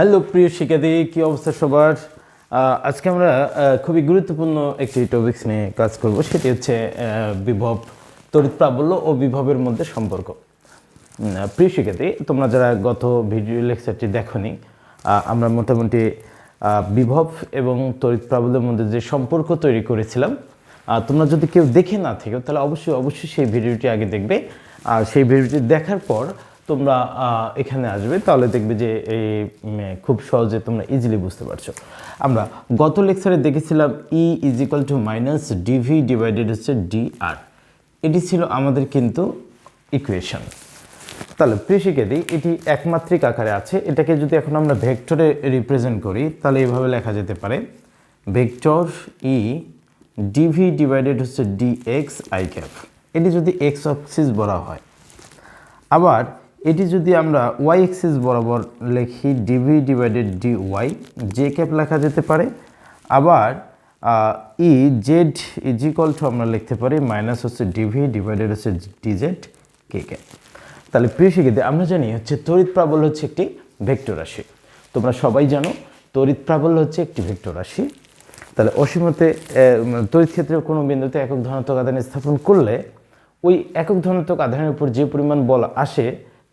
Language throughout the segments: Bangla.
হ্যালো, প্রিয় শিক্ষার্থী, কী অবস্থা সবার? আজকে আমরা খুবই গুরুত্বপূর্ণ একটি টপিক্স নিয়ে কাজ করব। সেটি হচ্ছে বিভব, তড়িৎ প্রাবল্য ও বিভবের মধ্যে সম্পর্ক। প্রিয় শিক্ষার্থী, তোমরা যারা গত ভিডিও লেকচারটি দেখনি আমরা মোটামুটি বিভব এবং তড়িৎ প্রাবল্যের মধ্যে যে সম্পর্ক তৈরি করেছিলাম তোমরা যদি কেউ দেখে না থেকো, তাহলে অবশ্যই অবশ্যই সেই ভিডিওটি আগে দেখবে। আর সেই ভিডিওটি দেখার পর তোমরা এখানে আসবে, তাহলে দেখবে যে এই খুব সহজে তোমরা ইজিলি বুঝতে পারছ। আমরা গত লেকচারে দেখেছিলাম E is equal to minus DV divided হচ্ছে ডি আর এটি ছিল আমাদের কিন্তু ইকুয়েশন তাহলে শিক্ষার্থী, এটি একমাত্রিক আকারে আছে। এটাকে যদি এখন আমরা ভেক্টরে রিপ্রেজেন্ট করি, তাহলে এইভাবে লেখা যেতে পারে, ভেক্টর ই ডিভি ডিভাইডেড হচ্ছে ডি এক্স আই ক্যাপ। এটি যদি এক্স অক্সিস বলা হয়। আবার এটি যদি আমরা ওয়াই এক্সিস বরাবর লিখি DV divided D Y J cap লেখা যেতে পারে। আবার ই জেড ইজিকল টু আমরা লিখতে পারি মাইনাস হচ্ছে ডিভি ডিভাইডেড হচ্ছে ডিজেড কে ক্যাপ তাহলে প্রিয় শিক্ষিত আমরা জানি হচ্ছে তড়িৎ প্রাবল্য হচ্ছে একটি ভেক্টর রাশি। তোমরা সবাই জানো তড়িৎ প্রাবল্য হচ্ছে একটি ভেক্টর রাশি। তাহলে অসীমতে তড়িৎ ক্ষেত্রে কোনো বিন্দুতে একক ধনাত্মক আধান স্থাপন করলে ওই একক ধনাত্মক আধানের উপর যে পরিমাণ বল আসে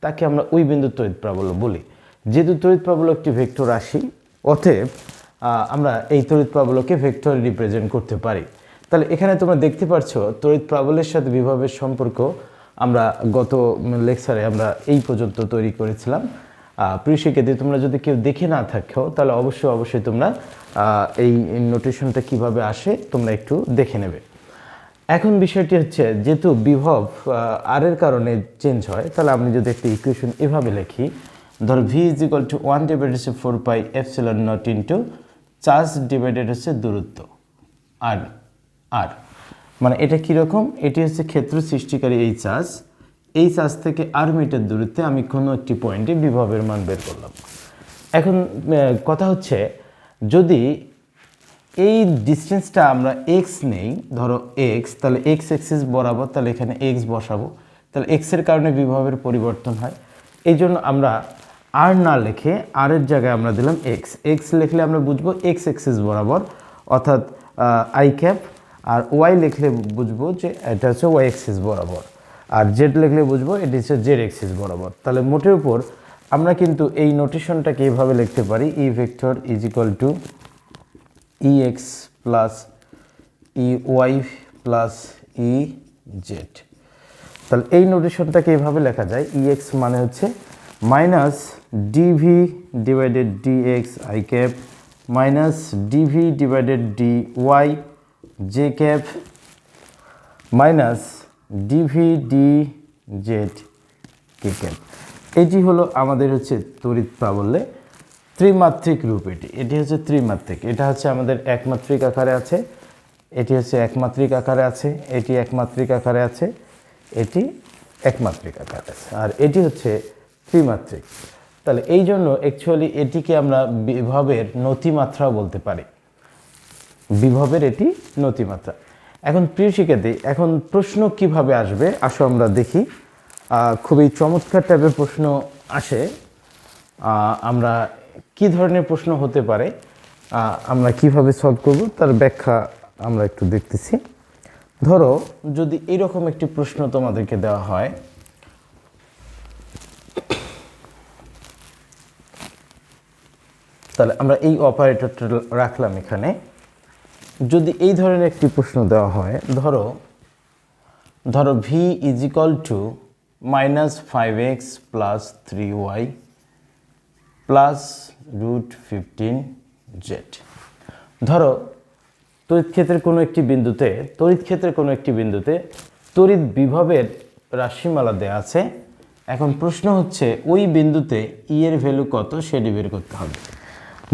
তাকে আমরা ওই বিন্দুর তড়িৎ প্রাবল্য বলি। যেহেতু তড়িৎ প্রাবল্য একটি ভেক্টর রাশি, অতএব আমরা এই তড়িৎ প্রাবল্যকে ভেক্টর রিপ্রেজেন্ট করতে পারি। তাহলে এখানে তোমরা দেখতে পাচ্ছ তড়িৎ প্রাবল্যের সাথে বিভবের সম্পর্ক আমরা গত লেকচারে আমরা এই পর্যন্ত তৈরি করেছিলাম। প্রিয় শিক্ষার্থী, তোমরা যদি কেউ দেখে না থাকো, তাহলে অবশ্যই অবশ্যই তোমরা এই নোটেশনটা কীভাবে আসে তোমরা একটু দেখে নেবে। এখন বিষয়টি হচ্ছে, যেহেতু বিভব আর এর কারণে চেঞ্জ হয়, তাহলে আমি যদি একটা ইকুয়েশন এভাবে লিখি, ধর V is equal to one divided হচ্ছে four pi epsilon naught into charge divided হচ্ছে দূরত্ব আর আর মানে এটা কীরকম এটি হচ্ছে ক্ষেত্র সৃষ্টিকারী এই চার্জ এই চার্জ থেকে আর মিটার দূরত্বে আমি কোনো একটি পয়েন্টে বিভবের মান বের করলাম। এখন কথা হচ্ছে, যদি এই ডিস্টেন্সটা আমরা এক্স নেই, ধরো এক্স তাহলে এক্স এক্সিস বরাবর, তাহলে এখানে এক্স বসাবো। তাহলে এক্সের কারণে বিভবের পরিবর্তন হয়। এই জন্য আমরা আর না লেখে আর এর জায়গায় আমরা দিলাম এক্স এক্স লিখলে আমরা বুঝব এক্স এক্সিস বরাবর, অর্থাৎ আই ক্যাপ আর ওয়াই লিখলে বুঝব যে এটা হচ্ছে ওয়াই এক্সিস বরাবর। আর জেড লিখলে বুঝব এটি হচ্ছে জেড এক্সিস বরাবর। তাহলে মোটের উপর আমরা কিন্তু এই নোটেশনটাকে এইভাবে লিখতে পারি E vector is equal to E X plus E Y plus E Z তাহলে এই নোটেশনটাকে এভাবে লেখা যায় ই এক্স মানে হচ্ছে minus DV divided D X I cap minus DV divided D Y J cap minus DV D Z K cap এটি হলো আমাদের হচ্ছে তড়িৎ প্রাবল্যে ত্রিমাত্রিক রূপ এটি। এটি হচ্ছে ত্রিমাত্রিক। এটা হচ্ছে আমাদের একমাত্রিক আকারে আছে। এটি হচ্ছে একমাত্রিক আকারে আছে। এটি একমাত্রিক আকারে আছে। এটি একমাত্রিক আকারে আছে। আর এটি হচ্ছে ত্রিমাত্রিক। তাহলে এই জন্য অ্যাকচুয়ালি এটিকে আমরা বিভবের নতিমাত্রাও বলতে পারি। বিভবের এটি নতিমাত্রা। এখন প্রিয় শিক্ষার্থী, এখন প্রশ্ন কীভাবে আসবে? আসো আমরা দেখি। খুবই চমৎকার টাইপের প্রশ্ন আসে। আমরা কি ধরনের প্রশ্ন হতে পারে আমরা কীভাবে সলভ করব তার ব্যাখ্যা আমরা একটু দেখতেছি। ধরো, যদি এরকম একটি প্রশ্ন তোমাদেরকে দেওয়া হয়, তাহলে আমরা এই অপারেটরটা রাখলাম এখানে। যদি এই ধরনের একটি প্রশ্ন দেওয়া হয়, ধরো ধরো V is equal to minus five X plus three Y plus root fifteen Z ধরো, তড়িৎ ক্ষেত্রের কোনো একটি বিন্দুতে, তড়িৎ ক্ষেত্রের কোনো একটি বিন্দুতে তড়িৎ বিভবের রাশিমালা দেওয়া আছে। এখন প্রশ্ন হচ্ছে, ওই বিন্দুতে ই এর ভ্যালু কত সেটি বের করতে হবে।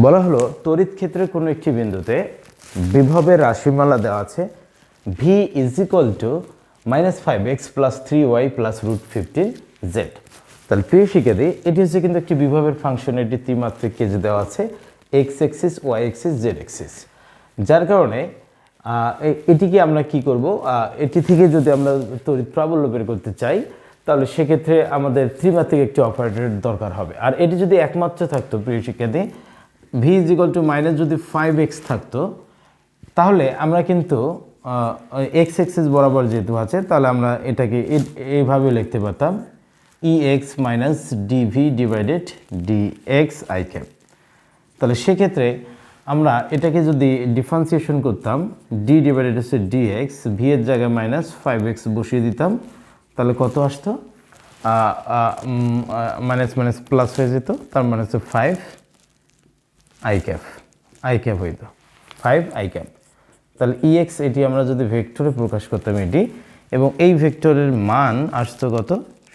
বলা হলো, তড়িৎ ক্ষেত্রের কোনো একটি বিন্দুতে বিভবের রাশিমালা দেওয়া আছে। V is equal to minus five X plus three Y plus root fifteen Z তাহলে প্রিয় শিক্ষার্থী, এটি হচ্ছে কিন্তু একটি বিভবের ফাংশন এটি ত্রিমাত্রিক কেজি দেওয়া আছে X axis Y axis Z axis যার কারণে এটিকে আমরা কি করব? এটি থেকে যদি আমরা তড়িৎ প্রাবল্য বের করতে চাই, তাহলে সেক্ষেত্রে আমাদের ত্রিমাত্রিক একটি অপারেটরের দরকার হবে। আর এটি যদি একমাত্র থাকতো, প্রিয় শিক্ষার্থী V is equal to minus যদি ফাইভ এক্স থাকতো, তাহলে আমরা কিন্তু এক্স এক্সেস বরাবর যেহেতু আছে, তাহলে আমরা এটাকে এইভাবে লিখতে পারতাম X minus DV divided X I cap তাহলে সেক্ষেত্রে আমরা এটাকে যদি ডিফারেন্সিয়েশন করতাম ডি ডিভাইডেড হচ্ছে ডি এক্স ভি এর জায়গায় মাইনাস ফাইভ এক্স বসিয়ে দিতাম, তাহলে কত আসতো? মাইনাস মাইনাস প্লাস হয়ে যেত, তার মানে হচ্ছে five I cap I cap হইতো ফাইভ আই ক্যাপ তাহলে ইএক্স এটি আমরা যদি ভেক্টরে প্রকাশ করতাম এটি, এবং এই ভেক্টরের মান আসতো কত?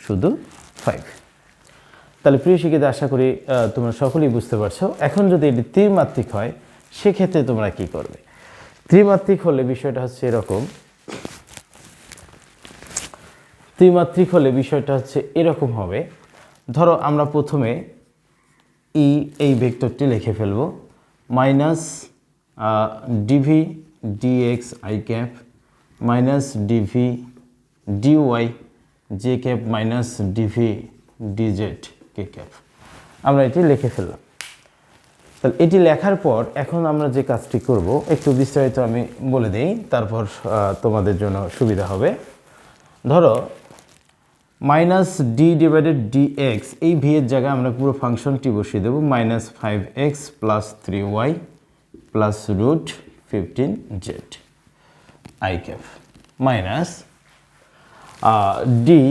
শুধু ফাইভ তাহলে প্রিয় শিক্ষিত, আশা করি তোমরা সকলেই বুঝতে পারছ। এখন যদি এটি ত্রিমাত্রিক হয়, সেক্ষেত্রে তোমরা কি করবে? ত্রিমাত্রিক হলে বিষয়টা হচ্ছে এরকম। ত্রিমাত্রিক হলে বিষয়টা হচ্ছে এরকম হবে। ধরো, আমরা প্রথমে ই এই ভেক্টরটি লিখে ফেলব। Minus DV DX I cap, minus DV DY J cap minus DV DZ K cap আমরা এটি লিখে ফেললাম। তাহলে এটি লেখার পর এখন আমরা যে কাজটি করব, একটু বিস্তারিত আমি বলে দিই, তারপর তোমাদের জন্য সুবিধা হবে। ধরো minus D divided D X এই ভি জায়গায় আমরা পুরো ফাংশনটি বসিয়ে দেবো minus five X plus three Y plus root fifteen Z I cap minus D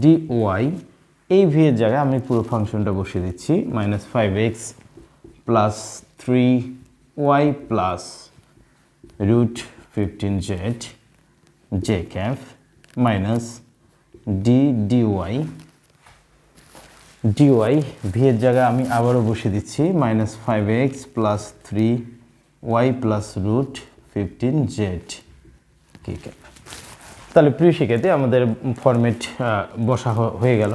D Y এই ভি এর জায়গায় আমি পুরো ফাংশনটা বসিয়ে দিচ্ছি minus five X plus three Y plus root fifteen Z J cap minus D DY DY V এর জায়গায় আমি আবারও বসিয়ে দিচ্ছি minus five X plus three Y plus root fifteen Z K cap তাহলে প্রিয় আমাদের ফরম্যাট বসা হয়ে গেল।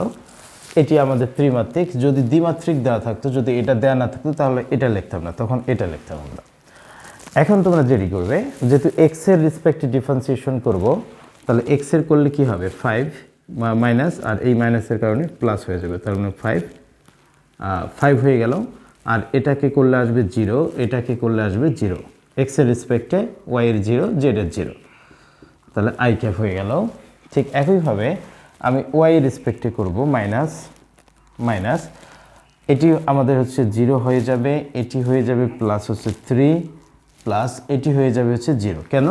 এটি আমাদের ত্রিমাত্রিক। যদি দ্বিমাত্রিক দেওয়া থাকতো, যদি এটা দেওয়া না থাকতো, তাহলে এটা লিখতাম না, তখন এটা লিখতাম আমরা। এখন তোমরা যেটি করবে। যেহেতু এক্সের রেসপেক্টে ডিফারেন্সিয়েশন করব, তাহলে এক্সের করলে কি হবে? ফাইভ মাইনাস আর এই মাইনাসের কারণে প্লাস হয়ে যাবে। তার মানে ফাইভ ফাইভ হয়ে গেল। আর এটাকে করলে আসবে জিরো এটাকে করলে আসবে জিরো এক্সের রেসপেক্টে ওয়াই এর জিরো জেডের জিরো তাহলে আই ক্যাপ হয়ে গেল। ঠিক একইভাবে আমি ওয়াই রেসপেক্টে করব মাইনাস মাইনাস এটি আমাদের হচ্ছে জিরো হয়ে যাবে, এটি হয়ে যাবে প্লাস হচ্ছে থ্রি প্লাস এটি হয়ে যাবে হচ্ছে জিরো কেন?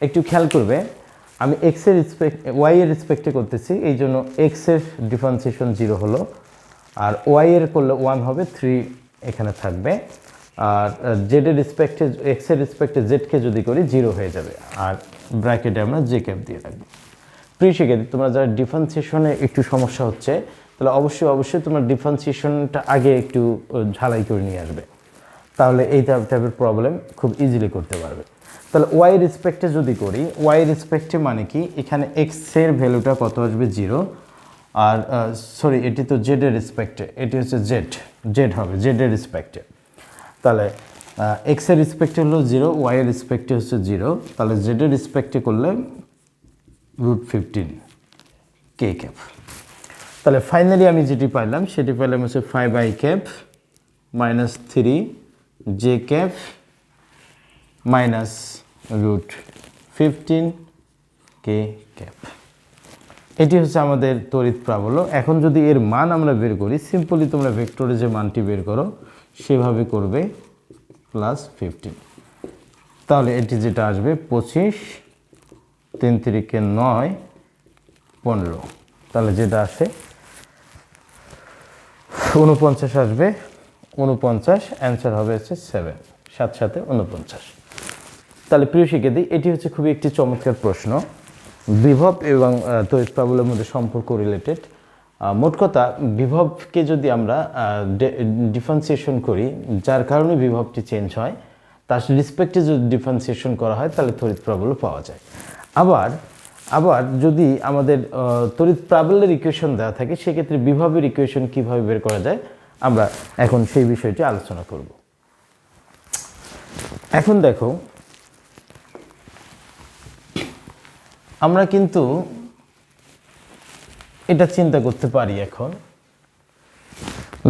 একটু খেয়াল করবে, আমি এক্সের রেসপেক্ট ওয়াই এর রেসপেক্টে করতেছি, এই জন্য এক্সের ডিফারেন্সিয়েশন জিরো হলো। আর ওয়াই এর করলে ওয়ান হবে থ্রি এখানে থাকবে। আর জেডের রেসপেক্টে এক্সের রেসপেক্টে জেডকে যদি করি জিরো হয়ে যাবে। আর ব্র্যাকেটে আমরা জে ক্যাপ দিয়ে রাখব প্রিয় শিক্ষার্থী, তোমরা যারা ডিফারেন্সিয়েশনে একটু সমস্যা হচ্ছে, তাহলে অবশ্যই অবশ্যই তোমার ডিফারেন্সিয়েশনটা আগে একটু ঝালাই করে নিয়ে আসবে। তাহলে এই টাইপের প্রবলেম খুব ইজিলি করতে পারবে। তাহলে ওয়াই রেসপেক্টে যদি করি ওয়াই রেসপেক্টে মানে কি? এখানে এক্সের ভ্যালুটা কত আসবে? জিরো আর সরি এটি তো জেডের রেসপেক্টে এটি হচ্ছে জেড জেড হবে জেডের রেসপেক্টে তাহলে এক্সের রেসপেক্টে হলো জিরো ওয়াই রেসপেক্টে হচ্ছে জিরো তাহলে জেড এর রেসপেক্টে করলে রুট ফিফটিন কে ক্যাপ তাহলে ফাইনালি আমি যেটি পাইলাম, সেটি পাইলাম হচ্ছে five I cap minus three J cap minus root fifteen K cap এটি হচ্ছে আমাদের তড়িৎ প্রাবল্য। এখন যদি এর মান আমরা বের করি সিম্পলি তোমরা ভেক্টরে যে মানটি বের করো সেভাবে করবে প্লাস ফিফটিন তাহলে এটি যেটা আসবে পঁচিশ তিন তিরিকে নয় পনেরো। তাহলে যেটা আসে উনপঞ্চাশ আসবে উনপঞ্চাশ অ্যান্সার হবে হচ্ছে সেভেন সাত সাথে উনপঞ্চাশ তাহলে প্রিয় শিক্ষার্থী এটি হচ্ছে খুবই একটি চমৎকার প্রশ্ন। বিভব এবং আহ, তড়িৎ প্রাবল্যের মধ্যে সম্পর্ক রিলেটেড মোট কথা, বিভবকে যদি আমরা ডিফারেন্সিয়েশন করি, যার কারণে বিভবটি চেঞ্জ হয়, তার রেসপেক্টে যদি ডিফারেন্সিয়েশন করা হয়, তাহলে তড়িৎ প্রাবল্য পাওয়া যায়। আবার আবার যদি আমাদের তড়িৎ প্রাবল্যের ইকুয়েশন দেওয়া থাকে, সেক্ষেত্রে বিভবের ইকুয়েশন কীভাবে বের করা যায়, আমরা এখন সেই বিষয়টি আলোচনা করব। এখন দেখো, আমরা কিন্তু এটা চিন্তা করতে পারি এখন।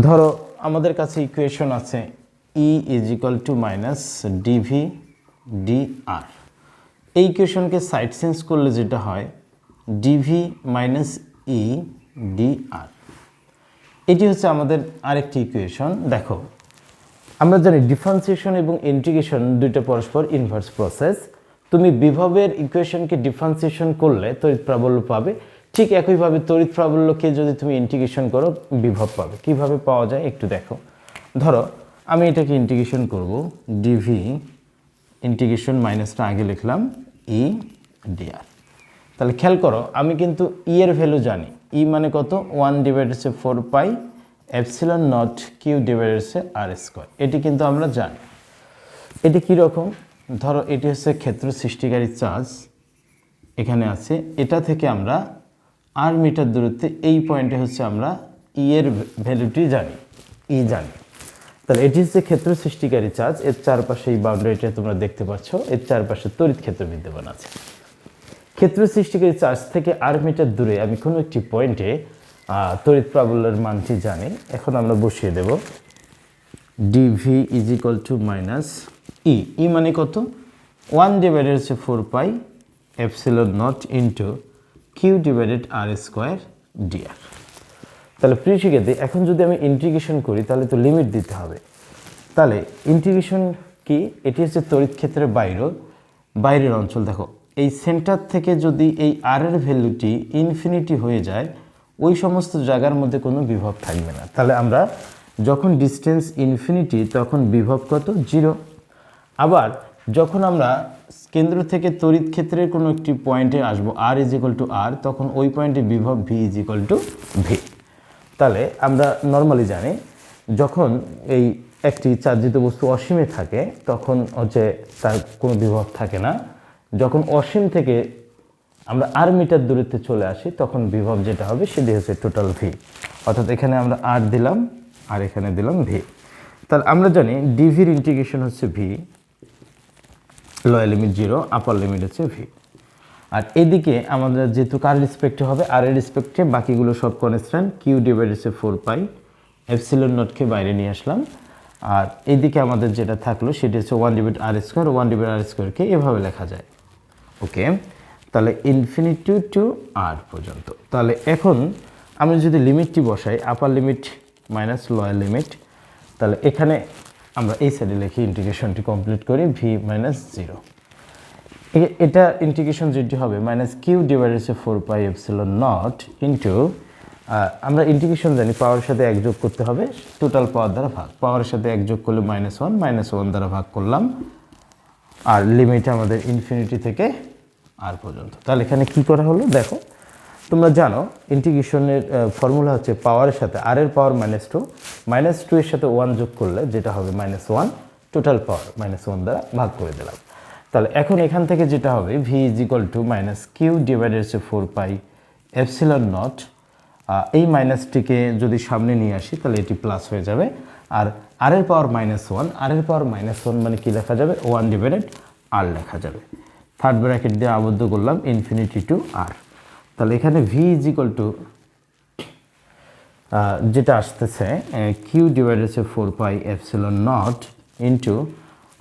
ধরো, আমাদের কাছে ইকুয়েশন আছে E is equal to minus DV D R এই ইকুয়েশনকে সাইড চেঞ্জ করলে যেটা হয় DV minus E D R এটি হচ্ছে আমাদের আরেকটি ইকুয়েশন দেখো, আমরা জানি ডিফারেন্সিয়েশন এবং ইন্টিগ্রেশন দুইটা পরস্পর ইনভার্স প্রসেস তুমি বিভবের ইকুয়েশনকে ডিফারেন্সিয়েশন করলে তড়িৎ প্রাবল্য পাবে। ঠিক একইভাবে তড়িৎ প্রাবল্যকে যদি তুমি ইন্টিগ্রেশন করো, বিভব পাবে। কীভাবে পাওয়া যায় একটু দেখো। ধরো, আমি এটাকে ইন্টিগ্রেশন করব ডিভি ইন্টিগ্রেশন মাইনাসটা আগে লিখলাম ই ডিআর তাহলে খেয়াল করো, আমি কিন্তু ই এর ভ্যালু জানি। ই মানে কত? ওয়ান ডিভাইড হচ্ছে four pi epsilon naught Q divide হচ্ছে আর স্কোয়ার এটি কিন্তু আমরা জানি। এটি কীরকম ধরো, এটি হচ্ছে ক্ষেত্র সৃষ্টিকারী চার্জ। এখানে আছে, এটা থেকে আমরা আর মিটার দূরত্বে এই পয়েন্টে হচ্ছে আমরা ই এর ভ্যালুটি জানি ই জানি। তাহলে এটি হচ্ছে ক্ষেত্র সৃষ্টিকারী চার্জ এর চারপাশে এই বাউন্ডারিটা তোমরা দেখতে পাচ্ছ, এর চারপাশে তড়িৎ ক্ষেত্র বিদ্যমান আছে। ক্ষেত্র সৃষ্টিকারী চার্জ থেকে আর মিটার দূরে আমি কোনো একটি পয়েন্টে তড়িৎ প্রাবল্যের মানটি জানি। এখন আমরা বসিয়ে দেব। DV is equal to minus E E মানে কত? ওয়ান ডিভাইডেড হচ্ছে four pi epsilon naught into Q divided R square DR তাহলে প্রিয় এখন যদি আমি ইন্টিগ্রেশন করি, তাহলে তো লিমিট দিতে হবে। তাহলে ইন্টিগ্রেশন কি? এটি হচ্ছে তড়িৎ ক্ষেত্রের বাইরে বাইরের অঞ্চল। দেখো, এই সেন্টার থেকে যদি এই আর এর ভ্যালুটি ইনফিনিটি হয়ে যায়, ওই সমস্ত জায়গার মধ্যে কোনো বিভব থাকবে না। তাহলে আমরা যখন ডিস্টেন্স ইনফিনিটি তখন বিভব কত? জিরো আবার যখন আমরা কেন্দ্র থেকে তড়িৎ ক্ষেত্রের কোনো একটি পয়েন্টে আসব R is equal to R তখন ওই পয়েন্টে বিভব V is equal to V তাহলে আমরা নর্মালি জানি, যখন এই একটি চার্জিত বস্তু অসীমে থাকে, তখন হচ্ছে তার কোনো বিভব থাকে না। যখন অসীম থেকে আমরা আর মিটার দূরত্বে চলে আসি, তখন বিভব যেটা হবে সেটি হচ্ছে টোটাল ভি অর্থাৎ এখানে আমরা আর দিলাম, আর এখানে দিলাম ভি তাহলে আমরা জানি ডিভির ইন্টিগ্রেশন হচ্ছে V lower limit zero upper limit হচ্ছে ভি আর এদিকে আমাদের যেহেতু কার রেসপেক্টে হবে, আর এর রেসপেক্টে বাকিগুলো সব কনস্ট্যান্ট কিউ ডিভাইড হচ্ছে ফোর পাই এফসিলন নোটকে বাইরে নিয়ে আসলাম। আর এদিকে আমাদের যেটা থাকল, সেটি হচ্ছে one divide R square one divide R স্কোয়ারকে এভাবে লেখা যায়। ওকে তাহলে ইনফিনিটি টু আর পর্যন্ত। তাহলে এখন আমি যদি লিমিটটি বসাই upper limit minus lower limit তাহলে এখানে আমরা এই সাইডে লিখি ইন্টিগ্রেশনটি কমপ্লিট করি ভি মাইনাস জিরো এটা ইন্টিগ্রেশন যেটি হবে মাইনাস কিউ ডিভাইড হচ্ছে four pi epsilon naught into আমরা ইন্টিগ্রেশন জানি পাওয়ারের সাথে এক যোগ করতে হবে টোটাল পাওয়ার দ্বারা ভাগ। পাওয়ারের সাথে এক যোগ করলে মাইনাস ওয়ান মাইনাস ওয়ান দ্বারা ভাগ করলাম, আর লিমিট আমাদের ইনফিনিটি থেকে আর পর্যন্ত। তাহলে এখানে কি করা হলো? দেখো তোমরা জানো ইন্টিগ্রেশনের ফর্মুলা হচ্ছে পাওয়ারের সাথে আর এর power minus two minus two এর সাথে ওয়ান যোগ করলে যেটা হবে minus one total power minus one দ্বারা ভাগ করে দিলাম। তাহলে এখন এখান থেকে যেটা হবে V is equal to minus Q divided হচ্ছে ফোর পাই এফসিলন নট এই মাইনাসটিকে যদি সামনে নিয়ে আসি, তাহলে এটি প্লাস হয়ে যাবে। আর আর এর পাওয়ার মাইনাস ওয়ান আর এর পাওয়ার মাইনাস ওয়ান মানে কি লেখা যাবে? ওয়ান ডিভাইডেড আর লেখা যাবে। থার্ড ব্র্যাকেট দিয়ে আবদ্ধ করলাম ইনফিনিটি টু আর তাহলে এখানে ভি ইজ ইকুয়াল টু যেটা আসতেছে কিউ ডিভাইড হচ্ছে four pi epsilon naught into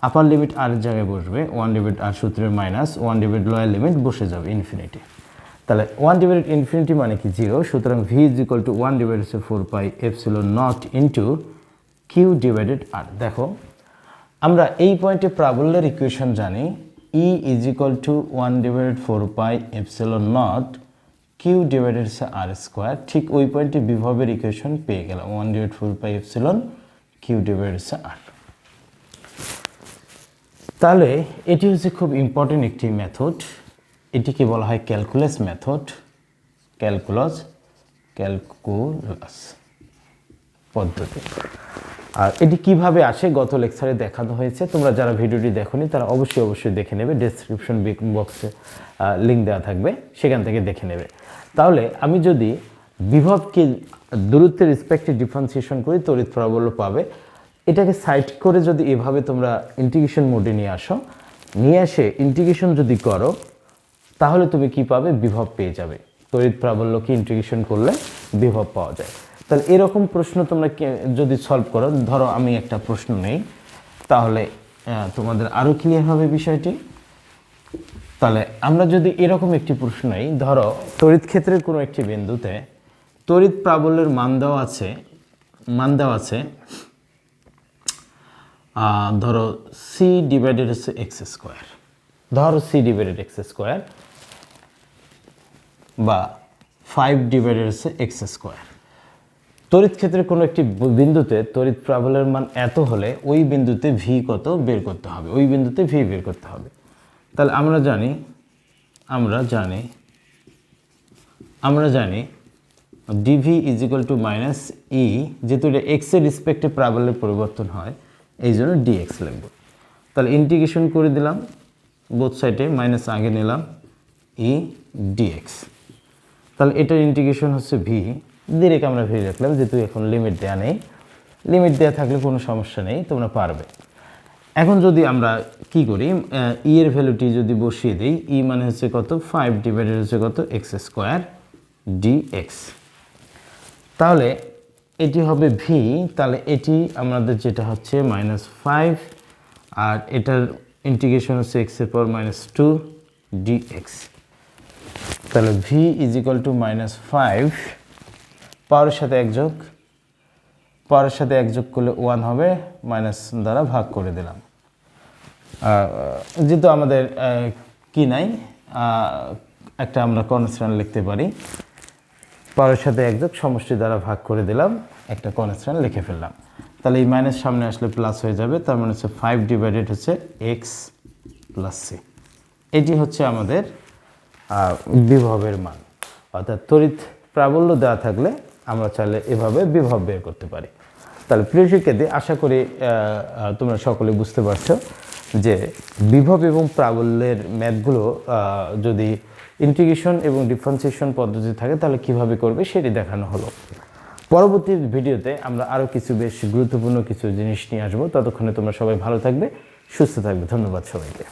upper limit আর জায়গায় বসবে ওয়ান ডিভাইড আর সূত্রের minus one divide lower limit বসে যাবে ইনফিনিটি তাহলে ওয়ান ডিভাইড ইনফিনিটি মানে কি? জিরো সুতরাং V is equal to one divide হচ্ছে four pi epsilon naught into Q divided r দেখো, আমরা এই পয়েন্টে প্রাবল্যের ইকুয়েশন জানি E is equal to one divided four pi epsilon naught Q divided r square ঠিক ওই পয়েন্টে বিভবের ইকুয়েশন পেয়ে গেলাম। One divide four pi epsilon Q divide হচ্ছে আর তাহলে এটি হচ্ছে খুব ইম্পর্টেন্ট একটি মেথড এটিকে বলা হয় ক্যালকুলাস মেথড ক্যালকুলাস ক্যালকুলাস পদ্ধতি। আর এটি কীভাবে আসে গত লেকচারে দেখানো হয়েছে, তোমরা যারা ভিডিওটি দেখোনি, তারা অবশ্যই অবশ্যই দেখে নেবে। ডেসক্রিপশন বক্সে লিঙ্ক দেওয়া থাকবে, সেখান থেকে দেখে নেবে। তাহলে আমি যদি বিভবকে দূরত্বের রেসপেক্টে ডিফারেন্সিয়েশন করি, তড়িৎ প্রাবল্য পাবে। এটাকে সাইড করে যদি এভাবে তোমরা ইন্টিগ্রেশন মোডে নিয়ে আসো, নিয়ে এসে ইন্টিগ্রেশন যদি করো, তাহলে তুমি কি পাবে? বিভব পেয়ে যাবে। তড়িৎ প্রাবল্যকে ইন্টিগ্রেশন করলে বিভব পাওয়া যায়। তাহলে এরকম প্রশ্ন তোমরা যদি সলভ করো, ধরো আমি একটা প্রশ্ন নেই, তাহলে তোমাদের আরও ক্লিয়ার হবে বিষয়টি। তাহলে আমরা যদি এরকম একটি প্রশ্ন নেই, ধরো তড়িৎ ক্ষেত্রের কোনো একটি বিন্দুতে তড়িৎ প্রাবল্যের মান দেওয়া আছে, মান দেওয়া আছে ধরো সি ডিভাইডেড হচ্ছে এক্স স্কোয়ার ধরো সি ডিভাইডেড এক্স স্কোয়ার বা ফাইভ ডিভাইডেড হচ্ছে এক্স স্কোয়ার তড়িৎ ক্ষেত্রে কোনো একটি বিন্দুতে তড়িৎ প্রাবল্যের মান এত হলে ওই বিন্দুতে ভি কত বের করতে হবে, ওই বিন্দুতে ভি বের করতে হবে। তাহলে আমরা জানি আমরা জানি আমরা জানি dV is equal to minus E যেহেতু এটা এক্সের রিসপেক্টে প্রাবলের পরিবর্তন হয়, এই জন্য ডিএক্স লিখব। তাহলে ইন্টিগ্রেশন করে দিলাম বোথ সাইডে মাইনাস আগে নিলাম ই ডিএক্স তাহলে এটার ইন্টিগ্রেশন হচ্ছে ভি ডিরেক্ট আমরা ভি রাখলাম যেহেতু এখন লিমিট দেওয়া নেই। লিমিট দেওয়া থাকলে কোনো সমস্যা নেই, তোমরা পারবে। এখন যদি আমরা কি করি ই এর ভ্যালুটি যদি বসিয়ে দিই ই মানে হচ্ছে কত? ফাইভ ডিভাইডেড হচ্ছে কত? এক্স স্কোয়ার ডি এক্স তাহলে এটি হবে ভি তাহলে এটি আমাদের যেটা হচ্ছে মাইনাস ফাইভ আর এটার ইন্টিগ্রেশন হচ্ছে এক্সের পর মাইনাস টু ডি এক্স তাহলে V is equal to minus five পাওয়ারের সাথে এক যোগ পাওয়ারের সাথে এক যোগ করলে ওয়ান হবে মাইনাস দ্বারা ভাগ করে দিলাম। যেহেতু আমাদের কি নাই একটা আমরা কনস্ট্যান্ট লিখতে পারি। পাওয়ারের সাথে এক যোগ সমষ্টি দ্বারা ভাগ করে দিলাম, একটা কনস্ট্যান্ট লিখে ফেললাম। তাহলে এই মাইনাস সামনে আসলে প্লাস হয়ে যাবে, তার মানে হচ্ছে ফাইভ ডিভাইডেড হচ্ছে এক্স প্লাস সি এটি হচ্ছে আমাদের বিভবের মান। অর্থাৎ তড়িৎ প্রাবল্য দেওয়া থাকলে আমরা চাইলে এভাবে বিভব বের করতে পারি। তাহলে প্রিয় শিক্ষার্থী, আশা করি তোমরা সকলে বুঝতে পারছ। যে বিভব এবং প্রাবল্যের ম্যাথগুলো যদি ইন্টিগ্রেশন এবং ডিফারেন্সিয়েশন পদ্ধতি থাকে, তাহলে কীভাবে করবে সেটি দেখানো হলো। পরবর্তী ভিডিওতে আমরা আরও কিছু বেশ গুরুত্বপূর্ণ কিছু জিনিস নিয়ে আসব। ততক্ষণে তোমরা সবাই ভালো থাকবে, সুস্থ থাকবে। ধন্যবাদ সবাইকে।